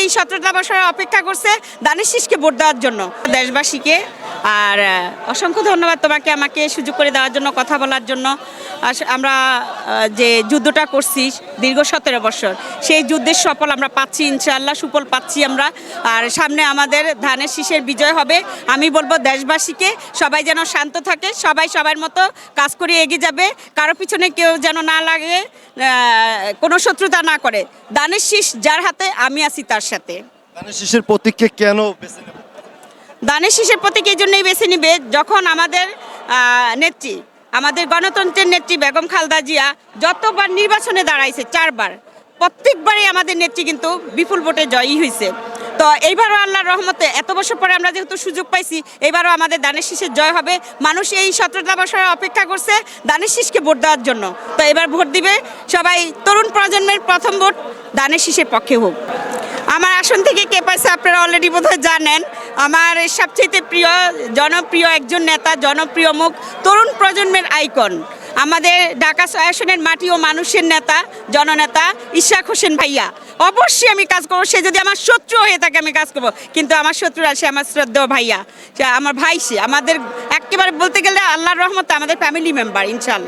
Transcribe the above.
এই সতেরোটা বছর অপেক্ষা করছে দানের শিষকে ভোট দেওয়ার জন্য। দেশবাসীকে আর অসংখ্য ধন্যবাদ তোমাকে আমাকে সুযোগ করে দেওয়ার জন্য, কথা বলার জন্য। আমরা যে যুদ্ধটা করছি দীর্ঘ সতেরো বছর, সেই যুদ্ধের সফল আমরা পাচ্ছি, ইনশাআল্লাহ সুফল পাচ্ছি আমরা। আর সামনে আমাদের ধানের শীষের বিজয় হবে। আমি বলব দেশবাসীকে, সবাই যেন শান্ত থাকে, সবাই সবার মতো কাজ করে এগিয়ে যাবে। কারও পিছনে কেউ যেন না লাগে কোনো শত্রুতা না করে। দানের শীষ যার হাতে, আমি আছি তার সাথে। ধানের শীষের প্রতীককে কেন বেছে দানের শীষের প্রতীক এই জন্যই বেছে নিবে যখন আমাদের নেত্রী, আমাদের গণতন্ত্রের নেত্রী বেগম খালদা জিয়া যতবার নির্বাচনে দাঁড়াইছে, চারবার, প্রত্যেকবারই আমাদের নেত্রী কিন্তু বিপুল ভোটে জয়ী হয়েছে তো এইবারও আল্লাহর রহমতে এত বছর পরে আমরা যেহেতু সুযোগ পাইছি এবারও আমাদের দানের শীষের জয় হবে। মানুষ এই সতেরোটা বছর অপেক্ষা করছে দানের শীষকে ভোট দেওয়ার জন্য। তো এবার ভোট দিবে সবাই তরুণ প্রজন্মের প্রথম ভোট দানের শীষের পক্ষে হোক। আমার আসন থেকে কে পাইছে আপনারা অলরেডি বোধহয় জানেন। আমার সবচেয়ে প্রিয়, জনপ্রিয় একজন নেতা, জনপ্রিয় মুখ, তরুণ প্রজন্মের আইকন। আমাদের ঢাকা ছয় আসনের মাটি ও মানুষের নেতা, জননেতা ইশাক হোসেন ভাইয়া। অবশ্যই আমি কাজ করব, সে যদি আমার শত্রু হয়ে থাকে, আমি কাজ করব। কিন্তু আমার শত্রু আছে আমার শ্রদ্ধেয় ভাইয়া। সে আমার ভাই সে। আমাদের একেবারে বলতে গেলে আল্লাহর রহমতে আমাদের ফ্যামিলি মেম্বার ইনশাল্লাহ